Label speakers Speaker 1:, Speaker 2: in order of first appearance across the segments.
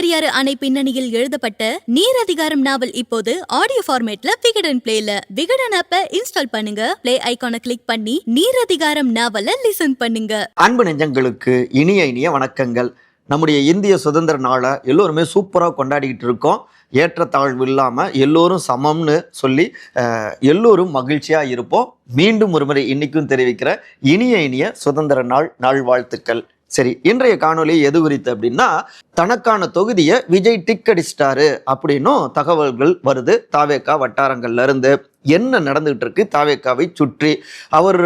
Speaker 1: பெரியாறு அணை பின்னணியில் எழுதப்பட்ட நீர் அதிகாரம் நாவல் இப்போது ஆடியோ ஃபார்மேட்ல விகடன் பிளேல விகடன் ஆப்ப இன்ஸ்டால் பண்ணுங்க. பிளே ஐகானை கிளிக் பண்ணி நீர் அதிகாரம் நாவல லிசன் பண்ணுங்க.
Speaker 2: அன்பு நெஞ்சங்களுக்கு இனிய இனிய வணக்கங்கள். நம்முடைய இந்திய சுதந்திர நாளை எல்லோருமே சூப்பராக கொண்டாடிக்கிட்டு இருக்கோம். ஏற்றத்தாழ்வு இல்லாமல் எல்லோரும் சமம்னு சொல்லி எல்லோரும் மகிழ்ச்சியாக இருப்போம். மீண்டும் ஒருமுறை இன்னைக்கும் தெரிவிக்கிற இனிய இனிய சுதந்திர நாள் நாள் வாழ்த்துக்கள். சரி இன்றைய காணொளி எது குறித்து அப்படின்னா தனக்கான தொகுதியை விஜய் டிக் அடிச்சிட்டாரு அப்படின்னும் தகவல்கள் வருது. தாவேக்கா வட்டாரங்கள்ல இருந்து என்ன நடந்துகிட்டு இருக்கு தாவேக்காவை சுற்றி. அவர்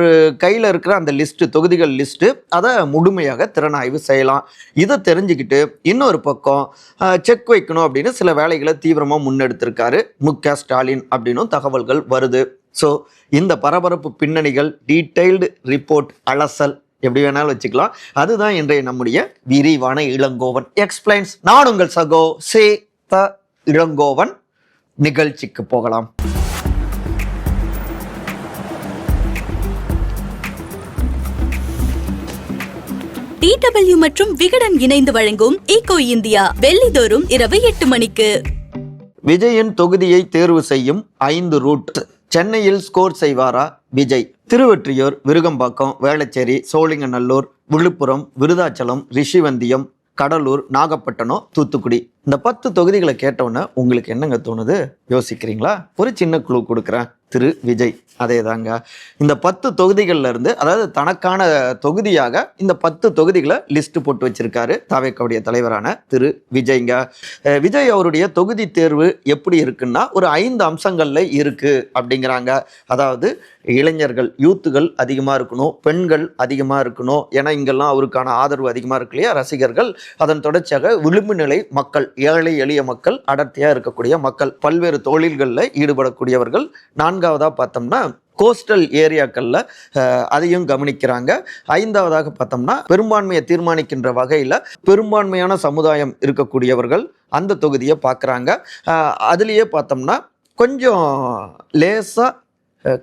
Speaker 2: கையில் இருக்கிற அந்த லிஸ்ட்டு தொகுதிகள் லிஸ்ட்டு அதை முழுமையாக திறனாய்வு செய்யலாம். இதை தெரிஞ்சுக்கிட்டு இன்னொரு பக்கம் செக் வைக்கணும் அப்படின்னு சில வேலைகளை தீவிரமாக முன்னெடுத்திருக்காரு மு க ஸ்டாலின் அப்படின்னும் தகவல்கள் வருது. ஸோ இந்த பரபரப்பு பின்னணிகள் டீட்டெயில்டு ரிப்போர்ட் அலசல் எப்படி வேணாலும் வச்சுக்கலாம். அதுதான் இன்றைய நம்முடைய விரிவான இளங்கோவன். எக்ஸ்பிளைன்ஸ் நான் உங்கள் சகோ சே த இளங்கோவன். நிகழ்ச்சிக்கு போகலாம்.
Speaker 1: டிடபிள்யூ மற்றும் விகடன் இணைந்து வழங்கும் ஈகோ இந்தியா வெள்ளிதோறும் இரவு எட்டு மணிக்கு.
Speaker 2: விஜயின் தொகுதியை தேர்வு செய்யும் ஐந்து ரூட் சென்னையில் ஸ்கோர் செய்வாரா விஜய்? திருவெற்றியூர் விருகம்பாக்கம் வேளச்சேரி சோழிங்கநல்லூர் விழுப்புரம் விருதாச்சலம் ரிஷிவந்தியம் கடலூர் நாகப்பட்டினம் தூத்துக்குடி. இந்த பத்து தொகுதிகளை கேட்டவுடனே உங்களுக்கு என்னங்க தோணுது? யோசிக்கிறீங்களா? ஒரு சின்ன குழு கொடுக்குறேன். திரு விஜய். அதே தாங்க. இந்த பத்து தொகுதிகளில் இருந்து அதாவது தனக்கான தொகுதியாக இந்த பத்து தொகுதிகளை லிஸ்ட் போட்டு வச்சிருக்காரு தாவேக்காவுடைய தலைவரான திரு விஜய்ங்க. விஜய் அவருடைய தொகுதி தேர்வு எப்படி இருக்குன்னா ஒரு ஐந்து அம்சங்களில் இருக்கு அப்படிங்கிறாங்க. அதாவது இளைஞர்கள் யூத்துகள் அதிகமாக இருக்கணும் பெண்கள் அதிகமாக இருக்கணும் ஏன்னா இங்கெல்லாம் அவருக்கான ஆதரவு அதிகமாக இருக்கு இல்லையா? ரசிகர்கள் அதன் தொடர்ச்சியாக விளிம்பு நிலை மக்கள் ஏழை எளிய மக்கள் அடர்த்தியாக இருக்கக்கூடிய மக்கள் பல்வேறு தொழில்களில் ஈடுபடக்கூடியவர்கள் நான்கு நான்காவதாக பார்த்தோம்னா கோஸ்டல் ஏரியாக்களில் அதையும் கவனிக்கிறாங்க. ஐந்தாவதாக பார்த்தோம்னா பெரும்பான்மையை தீர்மானிக்கின்ற வகையில் பெரும்பான்மையான சமுதாயம் இருக்கக்கூடியவர்கள் அந்த தொகுதியை பார்க்குறாங்க. அதுலேயே பார்த்தோம்னா கொஞ்சம் லேசாக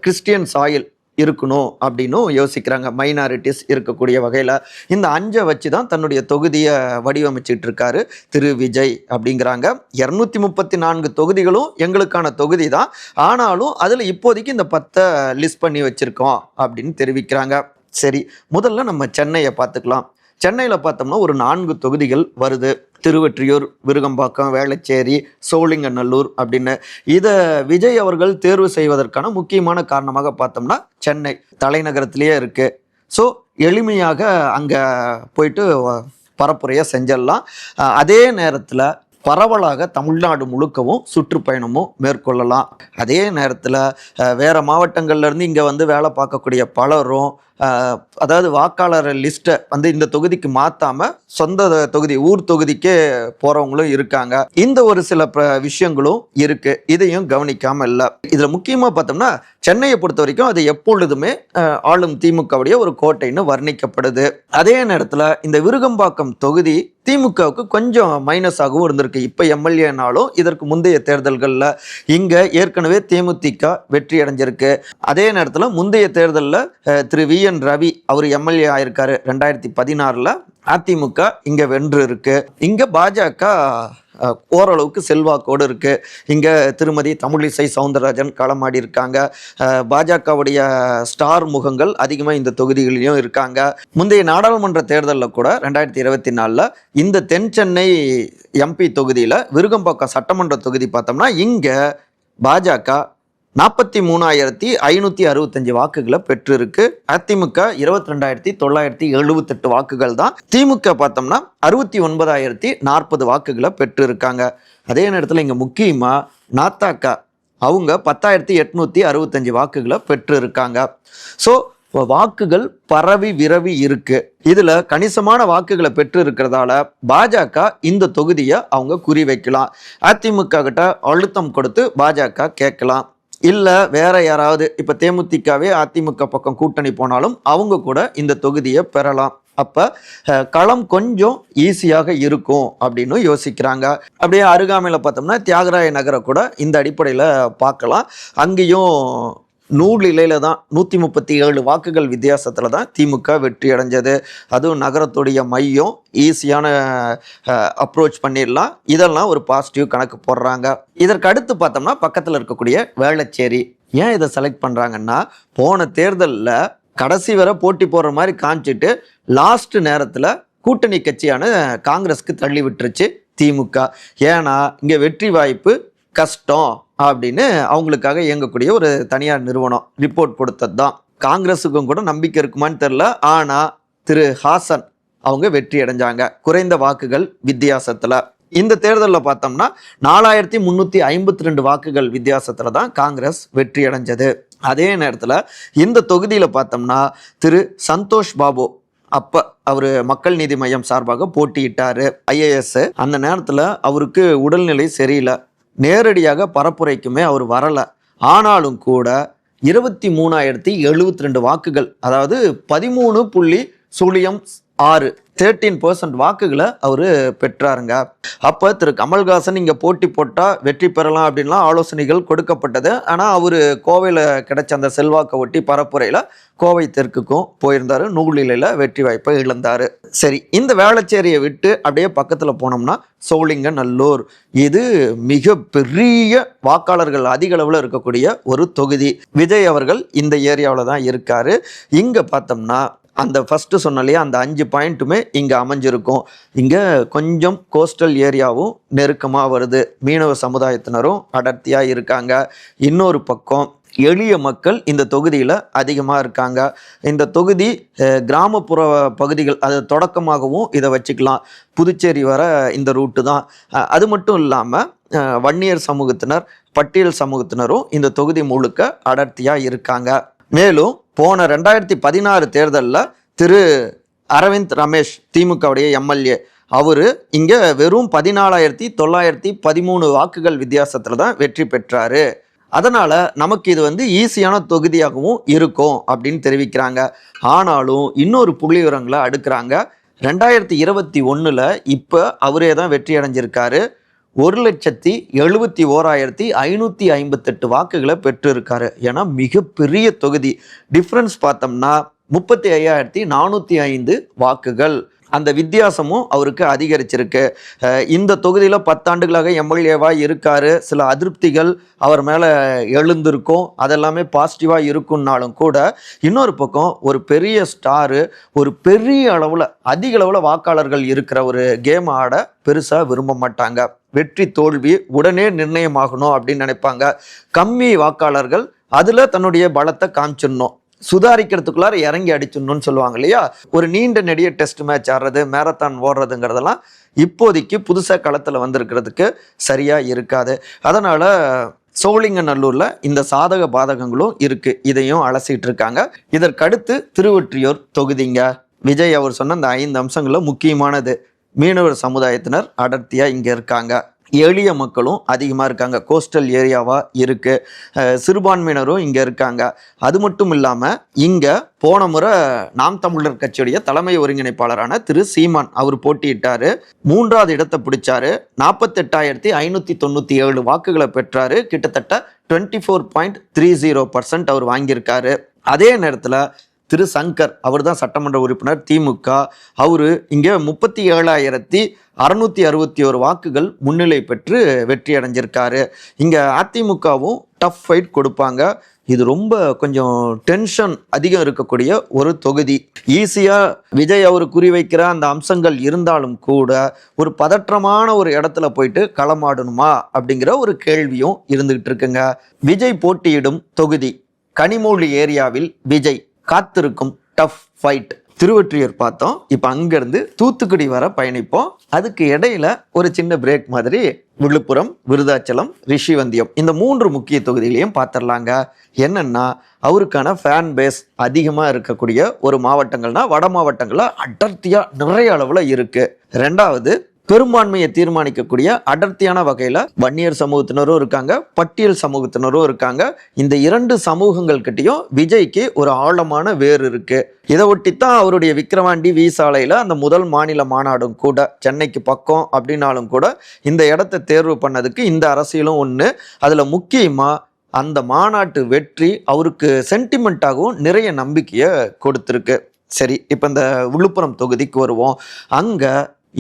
Speaker 2: கிறிஸ்டியன் சாயில் இருக்கணும் அப்படின்னும் யோசிக்கிறாங்க. மைனாரிட்டிஸ் இருக்கக்கூடிய வகையில் இந்த அஞ்சை வச்சு தான் தன்னுடைய தொகுதியை வடிவமைச்சிட்டு இருக்காரு திரு விஜய் அப்படிங்கிறாங்க. இரநூத்தி முப்பத்தி நான்கு தொகுதிகளும் எங்களுக்கான தொகுதி தான் ஆனாலும் அதில் இப்போதைக்கு இந்த பத்தை லிஸ்ட் பண்ணி வச்சுருக்கோம் அப்படின்னு தெரிவிக்கிறாங்க. சரி முதல்ல நம்ம சென்னையை பார்த்துக்கலாம். சென்னையில் பார்த்தோம்னா ஒரு நான்கு தொகுதிகள் வருது. திருவெற்றியூர் விருகம்பாக்கம் வேளச்சேரி சோழிங்கநல்லூர் அப்படின்னு. இதை விஜய் அவர்கள் தேர்வு செய்வதற்கான முக்கியமான காரணமாக பார்த்தோம்னா சென்னை தலைநகரத்திலேயே இருக்குது ஸோ எளிமையாக அங்கே போயிட்டு பரப்புரையை செஞ்சிடலாம். அதே நேரத்தில் பரவலாக தமிழ்நாடு முழுக்கவும் சுற்றுப்பயணமும் மேற்கொள்ளலாம். அதே நேரத்தில் வேறு மாவட்டங்கள்லேருந்து இங்கே வந்து வேலை பார்க்கக்கூடிய பலரும் அதாவது வாக்காளர் லிஸ்ட்டை வந்து இந்த தொகுதிக்கு மாற்றாம சொந்த தொகுதி ஊர் தொகுதிக்கே போகிறவங்களும் இருக்காங்க. இந்த ஒரு சில ப விஷயங்களும் இருக்கு. இதையும் கவனிக்காம இல்லை. இதில் முக்கியமாக பார்த்தோம்னா சென்னையை பொறுத்த வரைக்கும் அது எப்பொழுதுமே ஆளும் திமுகவுடைய ஒரு கோட்டைன்னு வர்ணிக்கப்படுது. அதே நேரத்தில் இந்த விருகம்பாக்கம் தொகுதி திமுகவுக்கு கொஞ்சம் மைனஸாகவும் இருந்திருக்கு. இப்போ எம்எல்ஏனாலும் இதற்கு முந்தைய தேர்தல்களில் இங்கே ஏற்கனவே தேமுதிக வெற்றி அடைஞ்சிருக்கு. அதே நேரத்தில் முந்தைய தேர்தலில் திரு வி. என் ரவி அவர் எம்எல்ஏ ஆயிருக்காரு ரெண்டாயிரத்தி பதினாறில் அதிமுக இங்கே வென்று இருக்கு இங்கே பாஜக ஓரளவுக்கு செல்வாக்கோடு இருக்குது இங்கே திருமதி தமிழிசை சவுந்தரராஜன் களமாடி இருக்காங்க. பாஜகவுடைய ஸ்டார் முகங்கள் அதிகமாக இந்த தொகுதிகளிலும் இருக்காங்க. முந்தைய நாடாளுமன்ற தேர்தலில் கூட ரெண்டாயிரத்தி இருபத்தி நாலில் இந்த தென் சென்னை எம்பி தொகுதியில் விருகம்பாக்கம் சட்டமன்ற தொகுதி பார்த்தோம்னா இங்கே பாஜக நாற்பத்தி மூணாயிரத்தி ஐநூற்றி அறுபத்தஞ்சு வாக்குகளை பெற்றிருக்கு. அதிமுக இருபத்தி ரெண்டாயிரத்தி தொள்ளாயிரத்தி எழுபத்தெட்டு வாக்குகள் தான். திமுக பார்த்தோம்னா அறுபத்தி ஒன்பதாயிரத்தி நாற்பது வாக்குகளை பெற்றிருக்காங்க. அதே நேரத்தில் இங்கே முக்கியமாக நாத்தாக்கா அவங்க பத்தாயிரத்தி எட்நூற்றி அறுபத்தஞ்சு வாக்குகளை பெற்றிருக்காங்க. ஸோ வாக்குகள் பரவி விரவி இருக்கு. இதுல கணிசமான வாக்குகளை பெற்று இருக்கிறதால பாஜக இந்த தொகுதியை அவங்க குறி வைக்கலாம் அதிமுக கிட்ட அழுத்தம் கொடுத்து பாஜக கேட்கலாம். இல்லை வேற யாராவது இப்போ தேமுதிகவே அதிமுக பக்கம் கூட்டணி போனாலும் அவங்க கூட இந்த தொகுதியை பெறலாம். அப்போ களம் கொஞ்சம் ஈஸியாக இருக்கும் அப்படின்னு யோசிக்கிறாங்க. அப்படியே அருகாமையில் பார்த்தோம்னா தியாகராய நகரை கூட இந்த அடிப்படையில் பார்க்கலாம். அங்கேயும் நூறு இலையில் தான் நூற்றி முப்பத்தி ஏழு வாக்குகள் வித்தியாசத்தில் தான் திமுக வெற்றி அடைஞ்சது. அதுவும் நகரத்துடைய மையம் ஈஸியான அப்ரோச் பண்ணிடலாம். இதெல்லாம் ஒரு பாசிட்டிவ் கணக்கு போடுறாங்க. இதற்கு அடுத்து பார்த்தோம்னா பக்கத்தில் இருக்கக்கூடிய வேளச்சேரி. ஏன் இதை செலக்ட் பண்ணுறாங்கன்னா போன தேர்தலில் கடைசி வரை போட்டி போடுற மாதிரி காமிச்சிட்டு லாஸ்ட் நேரத்தில் கூட்டணி கட்சியான காங்கிரஸ்க்கு தள்ளி விட்டுருச்சு திமுக. ஏன்னா இங்கே வெற்றி வாய்ப்பு கஷ்டம் அப்படின்னு அவங்களுக்காக இயங்கக்கூடிய ஒரு தனியார் நிறுவனம் ரிப்போர்ட் கொடுத்தது தான் காங்கிரஸுக்கும் கூட நம்பிக்கை இருக்குமான்னு தெரில ஆனால் திரு ஹாசன் அவங்க வெற்றி அடைஞ்சாங்க. குறைந்த வாக்குகள் வித்தியாசத்தில். இந்த தேர்தலில் பார்த்தோம்னா நாலாயிரத்தி முந்நூற்றி ஐம்பத்தி ரெண்டு வாக்குகள் வித்தியாசத்தில் தான் காங்கிரஸ் வெற்றி அடைஞ்சது. அதே நேரத்தில் இந்த தொகுதியில் பார்த்தோம்னா திரு சந்தோஷ் பாபு அப்போ அவர் மக்கள் நீதி மையம் சார்பாக போட்டியிட்டார். ஐஏஎஸ் அந்த நேரத்தில் அவருக்கு உடல்நிலை சரியில்லை. நேரடியாக பரப்புரைக்குமே அவர் வரலை. ஆனாலும் கூட இருபத்தி மூணாயிரத்தி எழுபத்தி ரெண்டு வாக்குகள் அதாவது பதிமூணு புள்ளி சுழியம் ஆறு தேர்ட்டீன் பர்சன்ட் வாக்குகளை அவர் பெற்றாருங்க. அப்போ திரு கமல்ஹாசன் இங்கே போட்டி போட்டால் வெற்றி பெறலாம் அப்படின்லாம் ஆலோசனைகள் கொடுக்கப்பட்டது. ஆனால் அவர் கோவையில் கிடைச்ச அந்த செல்வாக்கை ஒட்டி பரப்புரையில் கோவை தெற்குக்கும் போயிருந்தாரு. நூலிலையில் வெற்றி வாய்ப்பை இழந்தார். சரி இந்த வேளச்சேரியை விட்டு அப்படியே பக்கத்தில் போனோம்னா சோளிங்க நல்லூர் இது மிக பெரிய வாக்காளர்கள் அதிக அளவில் இருக்கக்கூடிய ஒரு தொகுதி. விஜய் அவர்கள் இந்த ஏரியாவில் தான் இருக்காரு. இங்கே பார்த்தோம்னா அந்த ஃபஸ்ட்டு சொன்ன இல்லையா அந்த அஞ்சு பாயிண்ட்டுமே இங்கே அமைஞ்சிருக்கும். இங்கே கொஞ்சம் கோஸ்டல் ஏரியாவும் நெருக்கமாக வருது. மீனவ சமுதாயத்தினரும் அடர்த்தியாக இருக்காங்க. இன்னொரு பக்கம் எளிய மக்கள் இந்த தொகுதியில் அதிகமாக இருக்காங்க. இந்த தொகுதி கிராமப்புற பகுதிகள் அது தொடக்கமாகவும் இதை வச்சுக்கலாம். புதுச்சேரி வர இந்த ரூட்டு தான். அது மட்டும் இல்லாமல் வன்னியர் சமூகத்தினர் பட்டியல் சமூகத்தினரும் இந்த தொகுதி முழுக்க அடர்த்தியாக இருக்காங்க. மேலும் போன ரெண்டாயிரத்தி பதினாறு தேர்தலில் திரு அரவிந்த் ரமேஷ் திமுகவுடைய எம்எல்ஏ அவர் இங்கே வெறும் பதினாலாயிரத்தி தொள்ளாயிரத்தி பதிமூணு வாக்குகள் வித்தியாசத்தில் தான் வெற்றி பெற்றார். அதனால் நமக்கு இது வந்து ஈஸியான தொகுதியாகவும் இருக்கும் அப்படின்னு தெரிவிக்கிறாங்க. ஆனாலும் இன்னொரு புள்ளி விவரங்களை ரெண்டாயிரத்தி இருபத்தி ஒன்றில் இப்போ அவரே தான் வெற்றி அடைஞ்சிருக்காரு. ஒரு லட்சத்தி எழுபத்தி ஓராயிரத்தி ஐநூற்றி ஐம்பத்தெட்டு வாக்குகளை பெற்றிருக்காரு. ஏன்னா மிகப்பெரிய தொகுதி. டிஃப்ரென்ஸ் பார்த்தோம்னா முப்பத்தி ஐயாயிரத்தி நானூற்றி ஐந்து வாக்குகள். அந்த வித்தியாசமும் அவருக்கு அதிகரிச்சிருக்கு. இந்த தொகுதியில் பத்தாண்டுகளாக எம்எல்ஏவாக இருக்கார். சில அதிருப்திகள் அவர் மேலே எழுந்திருக்கும். அதெல்லாமே பாசிட்டிவாக இருக்குன்னாலும் கூட இன்னொரு பக்கம் ஒரு பெரிய ஸ்டாரு ஒரு பெரிய அளவில் அதிக அளவில் வாக்காளர்கள் இருக்கிற ஒரு கேம் ஆட பெருசாக விரும்ப மாட்டாங்க. வெற்றி தோல்வி உடனே நிர்ணயமாகணும் அப்படின்னு நினைப்பாங்க. கம்மி வாக்காளர்கள் அதில் தன்னுடைய பலத்தை காமிச்சிடணும். சுதாரிக்கிறதுக்குள்ளார இறங்கி அடிச்சிடணும்னு சொல்லுவாங்க இல்லையா? ஒரு நீண்ட நெடிய டெஸ்ட் மேட்ச் ஆடுறது மேரத்தான் ஓடுறதுங்கிறதெல்லாம் இப்போதைக்கு புதுசாக களத்தில் வந்திருக்கிறதுக்கு சரியாக இருக்காது. அதனால் சோழிங்கநல்லூரில் இந்த சாதக பாதகங்களும் இருக்குது இதையும் அலசிட்டு இருக்காங்க. இதற்கடுத்து திருவொற்றியூர் தொகுதிங்க. விஜய் அவர் சொன்ன அந்த ஐந்து அம்சங்களில் முக்கியமானது. மீனவர் சமுதாயத்தினர் அடர்த்தியாக இங்கே இருக்காங்க. எளிய மக்களும் அதிகமாக இருக்காங்க. கோஸ்டல் ஏரியாவாக இருக்குது சிறுபான்மையினரும் இங்கே இருக்காங்க. அது மட்டும் இல்லாமல் இங்கே போன முறை நாம் தமிழர் கட்சியுடைய தலைமை ஒருங்கிணைப்பாளரான திரு சீமான் அவர் போட்டியிட்டார். மூன்றாவது இடத்தை பிடிச்சாரு. நாற்பத்தெட்டாயிரத்தி ஐநூற்றி தொண்ணூற்றி ஏழு வாக்குகளை பெற்றாரு. கிட்டத்தட்ட twenty four point three zero percent அவர் வாங்கியிருக்காரு. அதே நேரத்தில் திரு சங்கர் அவர் தான் சட்டமன்ற உறுப்பினர் திமுக. அவர் இங்கே முப்பத்தி ஏழாயிரத்தி அறுநூற்றி அறுபத்தி ஒரு வாக்குகள் முன்னிலை பெற்று வெற்றி அடைஞ்சிருக்காரு. இங்கே அதிமுகவும் டஃப் ஃபைட் கொடுப்பாங்க. இது ரொம்ப கொஞ்சம் டென்ஷன் அதிகம் இருக்கக்கூடிய ஒரு தொகுதி. ஈஸியாக விஜய் அவர் குறிவைக்கிற அந்த அம்சங்கள் இருந்தாலும் கூட ஒரு பதற்றமான ஒரு இடத்துல போயிட்டு களமாடணுமா அப்படிங்கிற ஒரு கேள்வியும் இருந்துகிட்டு இருக்குங்க. விஜய் போட்டியிடும் தொகுதி கனிமொழி ஏரியாவில் விஜய். காத்திருக்கும் டஃப் ஃபைட் திருவொற்றியூர் பார்த்தோம். இப்போ அங்கேருந்து தூத்துக்குடி வர பயணிப்போம். அதுக்கு இடையில ஒரு சின்ன பிரேக் மாதிரி விழுப்புரம் விருதாச்சலம் ரிஷிவந்தியம் இந்த மூன்று முக்கிய தொகுதிகளையும் பார்த்துடலாங்க. என்னன்னா அவருக்கான ஃபேன் பேஸ் அதிகமாக இருக்கக்கூடிய ஒரு மாவட்டங்கள்னா வட மாவட்டங்களில் அடர்த்தியாக நிறைய அளவில் இருக்குது ரெண்டாவது பெரும்பான்மையை தீர்மானிக்கக்கூடிய அடர்த்தியான வகையில் வன்னியர் சமூகத்தினரும் இருக்காங்க பட்டியல் சமூகத்தினரும் இருக்காங்க. இந்த இரண்டு சமூகங்கள் கிட்டேயும் விஜய்க்கு ஒரு ஆழமான வேர் இருக்கு. இதை ஒட்டித்தான் அவருடைய விக்கிரவாண்டி வி சாலையில் அந்த முதல் மாநில மாநாடும் கூட சென்னைக்கு பக்கம் அப்படின்னாலும் கூட இந்த இடத்த தேர்வு பண்ணதுக்கு இந்த அரசியலும் ஒன்று அதில் முக்கியமாக அந்த மாநாட்டு வெற்றி அவருக்கு சென்டிமெண்ட்டாகவும் நிறைய நம்பிக்கையை கொடுத்துருக்கு. சரி இப்போ இந்த விழுப்புரம் தொகுதிக்கு வருவோம். அங்கே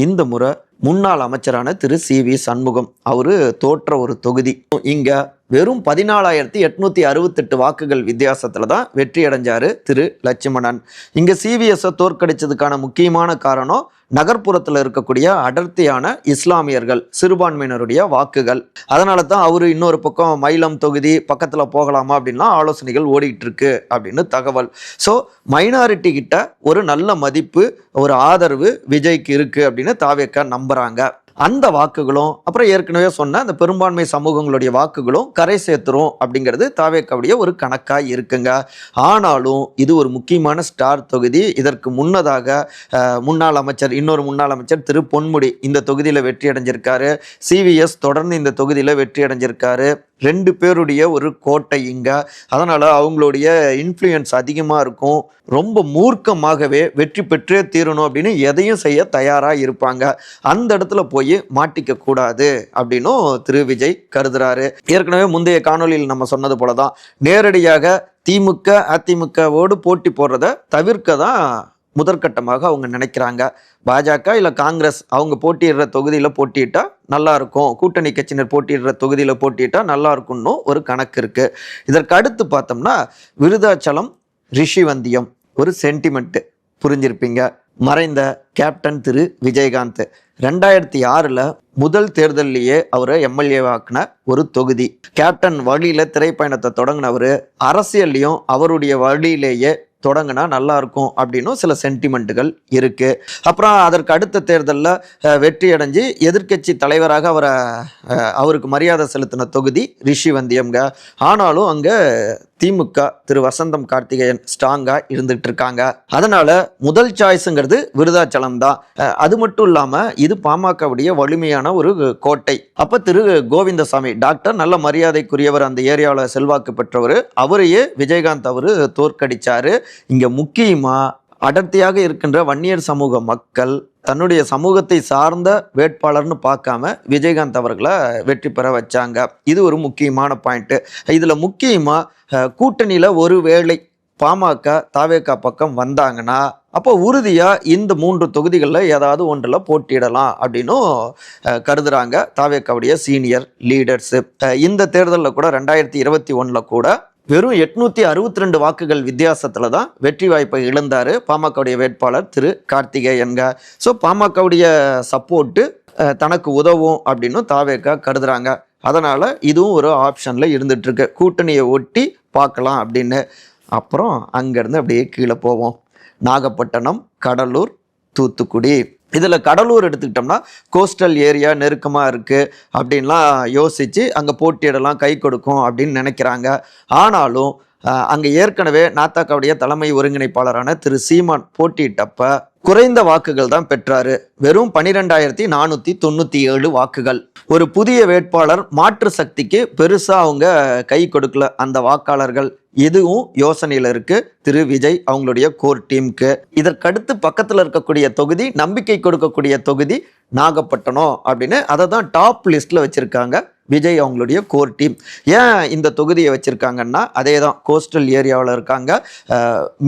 Speaker 2: இந்த முறை முன்னாள் அமைச்சரான திரு சி வி சண்முகம் அவர் தோற்ற ஒரு தொகுதி. இங்கே வெறும் பதினாலாயிரத்தி எட்நூத்தி அறுபத்தெட்டு வாக்குகள் வித்தியாசத்தில் தான் வெற்றி அடைஞ்சார் திரு லட்சுமணன். இங்கே சிவிஎஸ்ஸை தோற்கடிச்சதுக்கான முக்கியமான காரணம் நகர்ப்புறத்தில் இருக்கக்கூடிய அடர்த்தியான இஸ்லாமியர்கள் சிறுபான்மையினருடைய வாக்குகள். அதனால தான் அவர் இன்னொரு பக்கம் மயிலம் தொகுதி பக்கத்தில் போகலாமா அப்படின்லாம் ஆலோசனைகள் ஓடிக்கிட்டு இருக்கு அப்படின்னு தகவல். ஸோ மைனாரிட்டி கிட்ட ஒரு நல்ல மதிப்பு ஒரு ஆதரவு விஜய்க்கு இருக்குது அப்படின்னு தாவேக்கா நம்புகிறாங்க அந்த வாக்குகளும் அப்புறம் ஏற்கனவே சொன்ன அந்த பெரும்பான்மை சமூகங்களுடைய வாக்குகளும் கரை சேர்த்துரும் அப்படிங்கிறது தாவேக்காவுடைய ஒரு கணக்காக இருக்குங்க. ஆனாலும் இது ஒரு முக்கியமான ஸ்டார் தொகுதி. இதற்கு முன்னதாக முன்னாள் அமைச்சர் இன்னொரு முன்னாள் அமைச்சர் திரு பொன்முடி இந்த தொகுதியில் வெற்றி அடைஞ்சிருக்காரு. சிவிஎஸ் தொடர்ந்து இந்த தொகுதியில் வெற்றி அடைஞ்சிருக்காரு. ரெண்டு பேருடைய ஒரு கோட்டை இங்கே. அதனால் அவங்களுடைய இன்ஃப்ளூயன்ஸ் அதிகமாக இருக்கும். ரொம்ப மூர்க்கமாகவே வெற்றி பெற்றே தீரணும் அப்படின்னு எதையும் செய்ய தயாராக இருப்பாங்க. அந்த இடத்துல போய் மாட்டிக்க கூடாது அப்படின்னும் திரு விஜய் கருதுறாரு. ஏற்கனவே முந்தைய காணொளியில் நம்ம சொன்னது போல தான் நேரடியாக திமுக அதிமுகவோடு போட்டி போடுறத தவிர்க்க தான் முதற்கட்டமாக அவங்க நினைக்கிறாங்க. பாஜக இல்லை காங்கிரஸ் அவங்க போட்டியிடுற தொகுதியில் போட்டிட்டா நல்லா இருக்கும் கூட்டணி கட்சியினர் போட்டியிடுற தொகுதியில் போட்டியிட்டா நல்லா இருக்கும்னு ஒரு கணக்கு இருக்கு. இதற்கு அடுத்து பார்த்தோம்னா விருதாச்சலம் ரிஷிவந்தியம் ஒரு சென்டிமெண்ட்டு புரிஞ்சிருப்பீங்க. மறைந்த கேப்டன் திரு விஜயகாந்த் ரெண்டாயிரத்தி ஆறில் முதல் தேர்தல்லையே அவரை எம்எல்ஏவாக்கின ஒரு தொகுதி. கேப்டன் வழியில் திரைப்பயணத்தை தொடங்கினவர். அரசியல்லையும் அவருடைய வழியிலேயே தொடங்கினா நல்லா இருக்கும் அப்படின்னும் சில சென்டிமெண்ட்டுகள் இருக்குது அப்புறம் அதற்கு அடுத்த தேர்தலில் வெற்றி அடைஞ்சு எதிர்க்கட்சி தலைவராக அவரை அவருக்கு மரியாதை செலுத்தின தொகுதி ரிஷி வந்தியம்ங்க. ஆனாலும் அங்கே திமுக திரு வசந்தம் கார்த்திகேயன் ஸ்ட்ராங்காக இருந்துட்டு இருக்காங்க அதனால முதல் சாய்ஸுங்கிறது விருதாச்சலம் தான். அது மட்டும் இல்லாமல் இது பாமகவுடைய வலிமையான ஒரு கோட்டை. அப்போ திரு கோவிந்தசாமி டாக்டர் நல்ல மரியாதைக்குரியவர் அந்த ஏரியாவில் செல்வாக்கு பெற்றவர். அவரையே விஜயகாந்த் அவர் தோற்கடிச்சாரு. இங்கே முக்கியமாக அடர்த்தியாக இருக்கின்ற வன்னியர் சமூக மக்கள் தன்னுடைய சமூகத்தை சார்ந்த வேட்பாளர்னு பார்க்காம விஜயகாந்த் அவர்களை வெற்றி பெற வச்சாங்க. இது ஒரு முக்கியமான பாயிண்ட்டு இதில் முக்கியமாக கூட்டணியில் ஒரு வேளை பாமக தாவேக்கா பக்கம் வந்தாங்கன்னா அப்போ உறுதியாக இந்த மூன்று தொகுதிகளில் ஏதாவது ஒன்றில் போட்டியிடலாம் அப்படின்னும் கருதுகிறாங்க தாவேக்காவுடைய சீனியர் லீடர்ஸு இந்த தேர்தலில் கூட ரெண்டாயிரத்தி இருபத்தி ஒன்றில் கூட வெறும் எட்நூற்றி அறுபத்தி ரெண்டு வாக்குகள் வித்தியாசத்தில் தான் வெற்றி வாய்ப்பை இழந்தார் பாமகவுடைய வேட்பாளர் திரு கார்த்திகேயன்க. ஸோ பாமகவுடைய சப்போர்ட்டு தனக்கு உதவும் அப்படின்னு தாவேக்கா கருதுகிறாங்க அதனால் இதுவும் ஒரு ஆப்ஷனில் இருந்துகிட்ருக்கு கூட்டணியை ஒட்டி பார்க்கலாம் அப்படின்னு. அப்புறம் அங்கேருந்து அப்படியே கீழே போவோம். நாகப்பட்டினம் கடலூர் தூத்துக்குடி. இதில் கடலூர் எடுத்துக்கிட்டோம்னா கோஸ்டல் ஏரியா நெருக்கமாக இருக்குது அப்படின்லாம் யோசித்து அங்கே போட்டியிடலாம் கை கொடுக்கும் அப்படின்னு நினைக்கிறாங்க. ஆனாலும் அங்கே ஏற்கனவே நாத்தாக்காவுடைய தலைமை ஒருங்கிணைப்பாளரான திரு சீமான் போட்டியிட்டப்ப குறைந்த வாக்குகள் தான் பெற்றாரு. வெறும் பனிரெண்டாயிரத்தி நானூற்றி தொண்ணூற்றி ஏழு வாக்குகள். ஒரு புதிய வேட்பாளர் மாற்று சக்திக்கு பெருசாக அவங்க கை கொடுக்கல அந்த வாக்காளர்கள். இதுவும் யோசனையில் இருக்கு. திரு விஜய் அவங்களுடைய கோர் டீமுக்கு. இதற்கடுத்து பக்கத்தில் இருக்கக்கூடிய தொகுதி நம்பிக்கை கொடுக்கக்கூடிய தொகுதி நாகப்பட்டினம் அப்படின்னு அதை தான் டாப் லிஸ்ட்ல வச்சிருக்காங்க விஜய் அவங்களுடைய கோர் டீம். ஏன் இந்த தொகுதியை வச்சுருக்காங்கன்னா அதே தான் கோஸ்டல் ஏரியாவில் இருக்காங்க.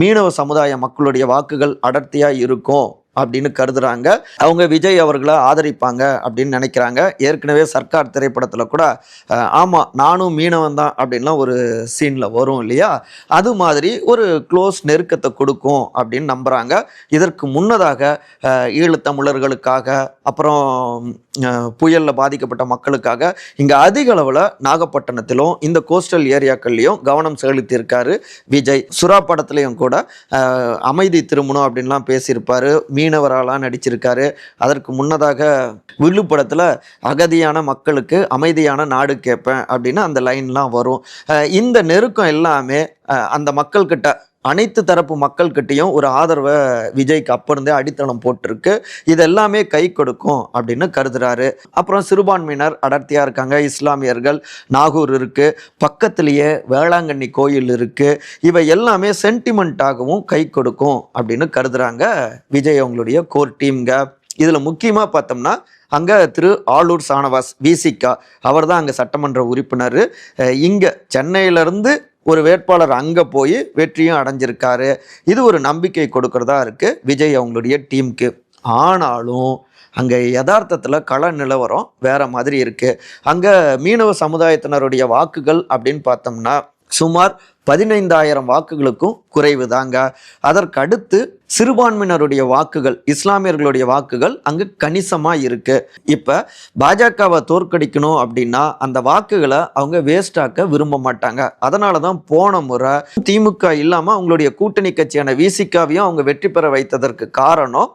Speaker 2: மீனவ சமுதாய மக்களுடைய வாக்குகள் அடர்த்தியாக இருக்கும். அப்படின்னு கருதுறாங்க. அவங்க விஜய் அவர்களை ஆதரிப்பாங்க அப்படின்னு நினைக்கிறாங்க. ஏற்கனவே சர்க்கார் திரைப்படத்தில் கூட ஆமாம் நானும் மீனவன் தான் அப்படின்லாம் ஒரு சீனில் வரும் இல்லையா? அது மாதிரி ஒரு க்ளோஸ் நெருக்கத்தை கொடுக்கும் அப்படின்னு நம்புகிறாங்க இதற்கு முன்னதாக ஈழத்தமிழர்களுக்காக அப்புறம் புயலில் பாதிக்கப்பட்ட மக்களுக்காக இங்கே அதிக அளவில் நாகப்பட்டினத்திலும் இந்த கோஸ்டல் ஏரியாக்கள்லையும் கவனம் செலுத்தியிருக்காரு விஜய். சுறா படத்துலையும் கூட அமைதி திருமணம் அப்படின்லாம் பேசியிருப்பாரு. மீனவராலாம் நடிச்சிருக்காரு. அதற்கு முன்னதாக வில்லு படத்தில் அகதியான மக்களுக்கு அமைதியான நாடு கேட்பேன் அப்படின்னு அந்த லைன்லாம் வரும். இந்த நெருக்கம் எல்லாமே அந்த மக்கள்கிட்ட அனைத்து தரப்பு மக்கள்கிட்டையும் ஒரு ஆதரவை விஜய்க்கு அப்ப இருந்தே அடித்தளம் போட்டிருக்கு. இது எல்லாமே கை கொடுக்கும் அப்படின்னு கருதுறாரு. அப்புறம் சிறுபான்மையினர் அடர்த்தியாக இருக்காங்க. இஸ்லாமியர்கள் நாகூர் இருக்குது பக்கத்திலேயே வேளாங்கண்ணி கோயில் இருக்குது இவை எல்லாமே சென்டிமெண்ட்டாகவும் கை கொடுக்கும் அப்படின்னு கருதுறாங்க விஜய் அவங்களுடைய கோர் டீம்ங்க இதில் முக்கியமாக பார்த்தோம்னா அங்கே திரு ஆளூர் சானவாஸ் விசிகா அவர் தான் அங்கே சட்டமன்ற உறுப்பினர். இங்கே சென்னையிலேருந்து ஒரு வேட்பாளர் அங்கே போய் வெற்றியும் அடைஞ்சிருக்காரு. இது ஒரு நம்பிக்கை கொடுக்கறதா இருக்குது விஜய் அவங்களுடைய டீமுக்கு. ஆனாலும் அங்கே யதார்த்தத்தில் கள நிலவரம் வேறு மாதிரி இருக்குது அங்கே மீனவ சமுதாயத்தினருடைய வாக்குகள் அப்படின்னு பார்த்தோம்னா சுமார் பதினைந்தாயிரம் வாக்குகளுக்கும் குறைவு தாங்க அதற்கடுத்து சிறுபான்மையினருடைய வாக்குகள் இஸ்லாமியர்களுடைய வாக்குகள் அங்கு கணிசமாக இருக்கு. இப்போ பாஜகவை தோற்கடிக்கணும் அப்படின்னா அந்த வாக்குகளை அவங்க வேஸ்டாக்க விரும்ப மாட்டாங்க. அதனால தான் போன முறை திமுக இல்லாமல் அவங்களுடைய கூட்டணி கட்சியான விசிகாவையும் அவங்க வெற்றி பெற வைத்ததற்கு காரணம்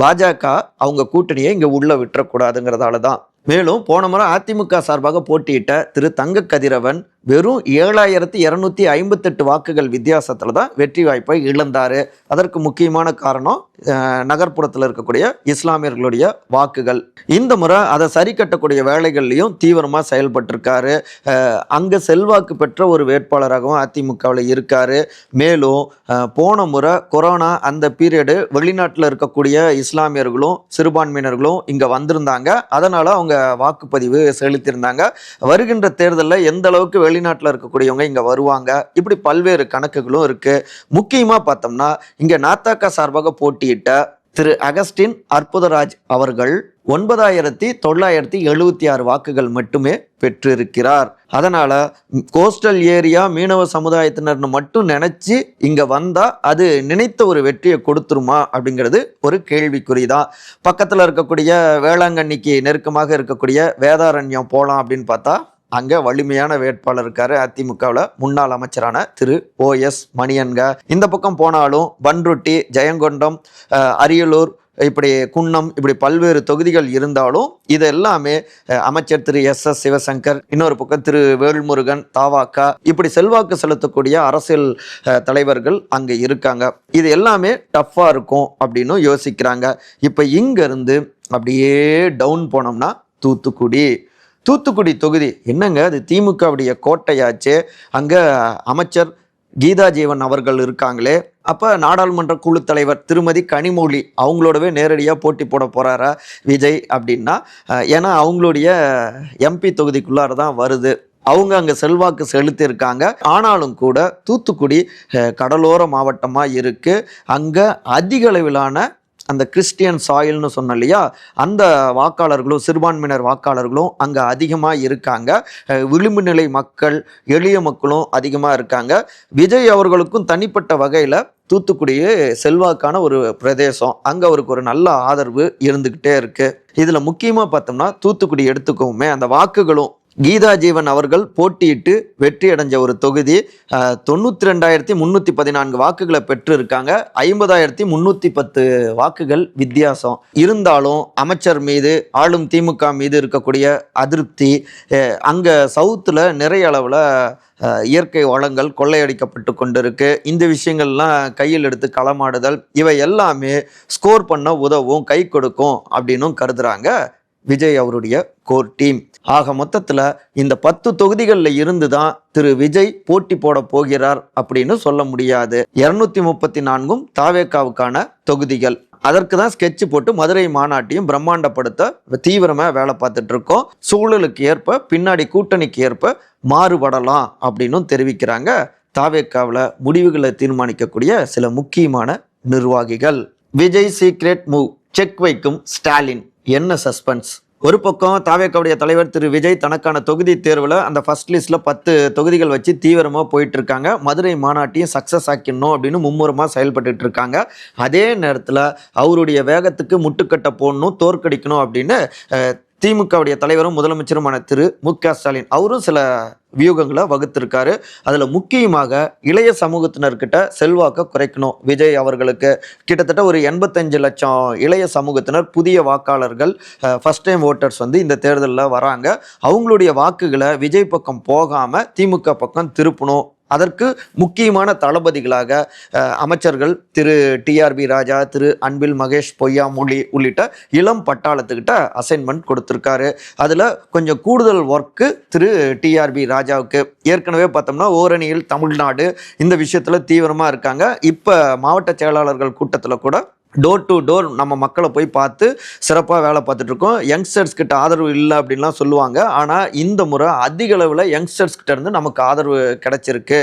Speaker 2: பாஜக அவங்க கூட்டணியை இங்கே உள்ளே விட்டுறக்கூடாதுங்கிறதால தான் மேலும் போன முறை அதிமுக சார்பாக போட்டியிட்ட திரு தங்க கதிரவன் வெறும் ஏழாயிரத்தி இரநூத்தி ஐம்பத்தெட்டு வாக்குகள் வித்தியாசத்தில் தான் வெற்றி வாய்ப்பை இழந்தார். அதற்கு முக்கியமான காரணம் நகர்ப்புறத்தில் இருக்கக்கூடிய இஸ்லாமியர்களுடைய வாக்குகள். இந்த முறை அதை சரி கட்டக்கூடிய வேலைகள்லையும் தீவிரமாக செயல்பட்டிருக்காரு. அங்கே செல்வாக்கு பெற்ற ஒரு வேட்பாளராகவும் அதிமுகவில் இருக்கார். மேலும் போன முறை கொரோனா அந்த பீரியடு வெளிநாட்டில் இருக்கக்கூடிய இஸ்லாமியர்களும் சிறுபான்மையினர்களும் இங்கே வந்திருந்தாங்க. அதனால் அவங்க வாக்குப்பதிவு செலுத்தியிருந்தாங்க. வருகின்ற தேர்தலில் எந்த அளவுக்கு வெளிநாட்டில் இருக்கக்கூடியவங்க இங்கே வருவாங்க. இப்படி பல்வேறு கணக்குகளும் இருக்குது முக்கியமாக பார்த்தோம்னா இங்கே நாத்தாக்கா சார்பாக போட்டியிட்ட திரு அகஸ்டின் அற்புதராஜ் அவர்கள் ஒன்பதாயிரத்தி தொள்ளாயிரத்தி எழுபத்தி ஆறு வாக்குகள் மட்டுமே பெற்றிருக்கிறார். அதனால கோஸ்டல் ஏரியா மீனவ சமுதாயத்தினர்னு மட்டும் நினைச்சு இங்க வந்தா அது நினைத்த ஒரு வெற்றியை கொடுத்துருமா அப்படிங்கிறது ஒரு கேள்விக்குறிதான். பக்கத்துல இருக்கக்கூடிய வேளாங்கண்ணிக்கு நெருக்கமாக இருக்கக்கூடிய வேதாரண்யம் போலாம் அப்படின்னு பார்த்தா அங்கே வலிமையான வேட்பாளர் இருக்காரு அதிமுகவில் முன்னாள் அமைச்சரான திரு ஓ எஸ் மணியன்க. இந்த பக்கம் போனாலும் பன்ருட்டி ஜெயங்கொண்டம் அரியலூர் இப்படி குன்னம் இப்படி பல்வேறு தொகுதிகள் இருந்தாலும் இது எல்லாமே அமைச்சர் திரு எஸ் எஸ் சிவசங்கர் இன்னொரு பக்கம் திரு வேல்முருகன் தாவாக்கா இப்படி செல்வாக்கு செலுத்தக்கூடிய அரசியல் தலைவர்கள் அங்கே இருக்காங்க. இது எல்லாமே டஃப்பாக இருக்கும் அப்படின்னு யோசிக்கிறாங்க. இப்போ இங்கேருந்து அப்படியே டவுன் போனோம்னா தூத்துக்குடி. தூத்துக்குடி தொகுதி. என்னங்க அது? திமுகவுடைய கோட்டையாச்சு. அங்கே அமைச்சர் கீதா ஜீவன் அவர்கள் இருக்காங்களே. அப்போ நாடாளுமன்ற குழு தலைவர் திருமதி கனிமொழி அவங்களோடவே நேரடியாக போட்டி போட போகிறாரா விஜய் அப்படின்னா? ஏன்னா அவங்களுடைய எம்பி தொகுதிக்குள்ளார தான் வருது. அவங்க அங்கே செல்வாக்கு செலுத்தியிருக்காங்க. ஆனாலும் கூட தூத்துக்குடி கடலோர மாவட்டமாக இருக்குது அங்கே அதிக அளவிலான அந்த கிறிஸ்டியன் சாயில்னு சொன்னோம் இல்லையா அந்த வாக்காளர்களும் சிறுபான்மையினர் வாக்காளர்களும் அங்கே அதிகமாக இருக்காங்க. விளிம்பு நிலை மக்கள் எளிய மக்களும் அதிகமாக இருக்காங்க. விஜய் அவர்களுக்கும் தனிப்பட்ட வகையில் தூத்துக்குடியே செல்வாக்கான ஒரு பிரதேசம். அங்கே அவருக்கு ஒரு நல்ல ஆதரவு இருந்துக்கிட்டே இருக்குது இதில் முக்கியமாக பார்த்தோம்னா தூத்துக்குடி எடுத்துக்கோமே அந்த வாக்குகளும் கீதா ஜீவன் அவர்கள் போட்டியிட்டு வெற்றி அடைஞ்ச ஒரு தொகுதி. தொண்ணூற்றி ரெண்டாயிரத்தி முந்நூற்றி பதினான்கு வாக்குகளை பெற்று இருக்காங்க ஐம்பதாயிரத்தி முந்நூற்றி பத்து வாக்குகள் வித்தியாசம். இருந்தாலும் அமைச்சர் மீது ஆளும் திமுக மீது இருக்கக்கூடிய அதிருப்தி அங்கே சவுத்தில் நிறைய அளவில் இயற்கை வளங்கள் கொள்ளையடிக்கப்பட்டு கொண்டிருக்கு. இந்த விஷயங்கள்லாம் கையில் எடுத்து களமாடுதல் இவை எல்லாமே ஸ்கோர் பண்ண உதவும் கை கொடுக்கும் அப்படின்னும் கருதுகிறாங்க விஜய் அவருடைய கோர் டீம். ஆக மொத்தத்தில் இந்த பத்து தொகுதிகளில் இருந்து தான் திரு விஜய் போட்டி போட போகிறார் அப்படின்னு சொல்ல முடியாது. இருநூத்தி முப்பத்தி நான்கும் தாவேக்காவுக்கான தொகுதிகள். அதற்கு தான் ஸ்கெட்ச் போட்டு மதுரை மாநாட்டையும் பிரம்மாண்டப்படுத்த தீவிரமாக வேலை பார்த்துட்டு இருக்கோம். சூழலுக்கு ஏற்ப பின்னாடி கூட்டணிக்கு ஏற்ப மாறுபடலாம் அப்படின்னும் தெரிவிக்கிறாங்க தாவேக்காவில் முடிவுகளை தீர்மானிக்கக்கூடிய சில முக்கியமான நிர்வாகிகள். விஜய் சீக்ரெட் மூவ் செக் வைக்கும் ஸ்டாலின் என்ன சஸ்பென்ஸ் ஒரு பக்கம் தாவேக்காவுடைய தலைவர் திரு விஜய் தனக்கான தொகுதி தேர்வில் அந்த ஃபர்ஸ்ட் லிஸ்ட்ல பத்து தொகுதிகள் வச்சு தீவிரமாக போயிட்டு இருக்காங்க மதுரை மாநாட்டையும் சக்ஸஸ் ஆக்கிடணும் அப்படின்னு மும்முரமாக செயல்பட்டு இருக்காங்க. அதே நேரத்தில் அவருடைய வேகத்துக்கு முட்டுக்கட்டை போடணும் தோற்கடிக்கணும் அப்படின்னு திமுகவுடைய தலைவரும் முதலமைச்சருமான திரு மு க ஸ்டாலின் அவரும் சில வியூகங்களை வகுத்திருக்காரு. அதில் முக்கியமாக இளைய சமூகத்தினர்கிட்ட செல்வாக்கை குறைக்கணும். விஜய் அவர்களுக்கு கிட்டத்தட்ட ஒரு எண்பத்தஞ்சு லட்சம் இளைய சமூகத்தினர் புதிய வாக்காளர்கள் ஃபஸ்ட் டைம் ஓட்டர்ஸ் வந்து இந்த தேர்தலில் வராங்க. அவங்களுடைய வாக்குகளை விஜய் பக்கம் போகாமல் திமுக பக்கம் திருப்பணும். அதற்கு முக்கியமான தளபதிகளாக அமைச்சர்கள் திரு டிஆர்பி ராஜா திரு அன்பில் மகேஷ் பொய்யாமொழி உள்ளிட்ட இளம் பட்டாளத்துக்கிட்ட அசைன்மெண்ட் கொடுத்துருக்காரு. அதில் கொஞ்சம் கூடுதல் ஒர்க்கு திரு டிஆர்பி ராஜாவுக்கு. ஏற்கனவே பார்த்தோம்னா ஓரணியில் தமிழ்நாடு இந்த விஷயத்தில் தீவிரமாக இருக்காங்க. இப்போ மாவட்ட செயலாளர்கள் கூட்டத்தில் கூட டோர் டு டோர் நம்ம மக்களை போய் பார்த்து சிறப்பாக வேலை பார்த்துட்ருக்கோம் யங்ஸ்டர்ஸ் கிட்ட ஆதரவு இல்லை அப்படின்லாம் சொல்லுவாங்க. ஆனால் இந்த முறை அதிக அளவில் யங்ஸ்டர்ஸ் கிட்ட இருந்து நமக்கு ஆதரவு கிடைச்சிருக்கு.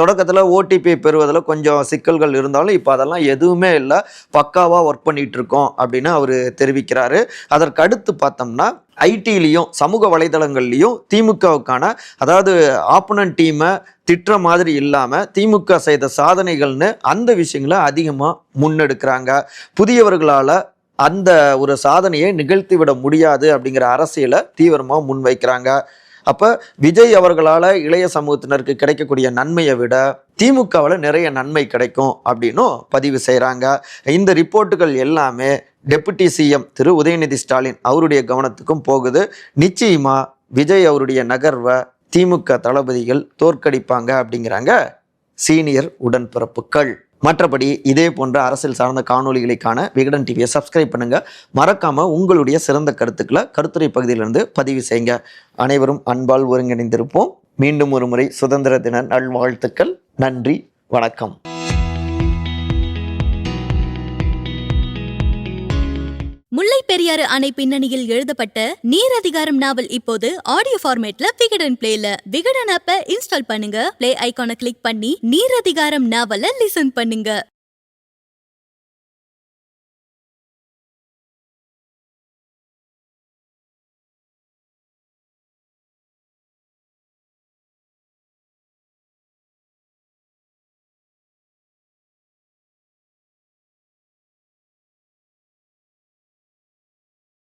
Speaker 2: தொடக்கத்தில் ஓடிபி பெறுவதில் கொஞ்சம் சிக்கல்கள் இருந்தாலும் இப்போ அதெல்லாம் எதுவுமே இல்லை. பக்காவாக ஒர்க் பண்ணிகிட்ருக்கோம் இருக்கோம் அப்படின்னு அவர் தெரிவிக்கிறாரு. அதற்கு அடுத்து பார்த்தோம்னா ஐடிலையும் சமூக வலைதளங்கள்லையும் திமுகவுக்கான அதாவது ஆப்பனன் டீமை திட்டுற மாதிரி இல்லாமல் திமுக செய்த சாதனைகள்னு அந்த விஷயங்களை அதிகமாக முன்னெடுக்கிறாங்க. புதியவர்களால் அந்த ஒரு சாதனையை நிகழ்த்தி விட முடியாது அப்படிங்கிற அரசியலை தீவிரமாக முன்வைக்கிறாங்க. அப்போ விஜய் அவர்களால் இளைய சமூகத்தினருக்கு கிடைக்கக்கூடிய நன்மையை விட திமுகவில் நிறைய நன்மை கிடைக்கும் அப்படின்னும் பதிவு செய்கிறாங்க இந்த ரிப்போர்ட்டுகள் எல்லாமே டெபுட்டி சிஎம் திரு உதயநிதி ஸ்டாலின் அவருடைய கவனத்துக்கும் போகுது. நிச்சயமா விஜய் அவருடைய நகர்வை திமுக தளபதிகள் தோற்கடிப்பாங்க அப்படிங்கிறாங்க சீனியர் உடன்பிறப்புகள். மற்றபடி இதே போன்ற அரசியல் சார்ந்த காணொலிகளுக்கான விகடன் டிவியை சப்ஸ்கிரைப் பண்ணுங்க. மறக்காம உங்களுடைய சிறந்த கருத்துக்களை கருத்துரை பகுதியிலிருந்து பதிவு செய்யுங்க. அனைவரும் அன்பால் ஒருங்கிணைந்திருப்போம். மீண்டும் ஒரு முறை சுதந்திர தின நல்வாழ்த்துக்கள். நன்றி. வணக்கம்.
Speaker 1: பெரியாறு அணை பின்னணியில் எழுதப்பட்ட நீர் அதிகாரம் நாவல் இப்போது ஆடியோ ஃபார்மேட்ல விகடன் பிளேல விகடன் ஆப்ப இன்ஸ்டால் பண்ணுங்க. பிளே ஐகானை கிளிக் பண்ணி நீர் அதிகாரம் நாவல லிசன் பண்ணுங்க.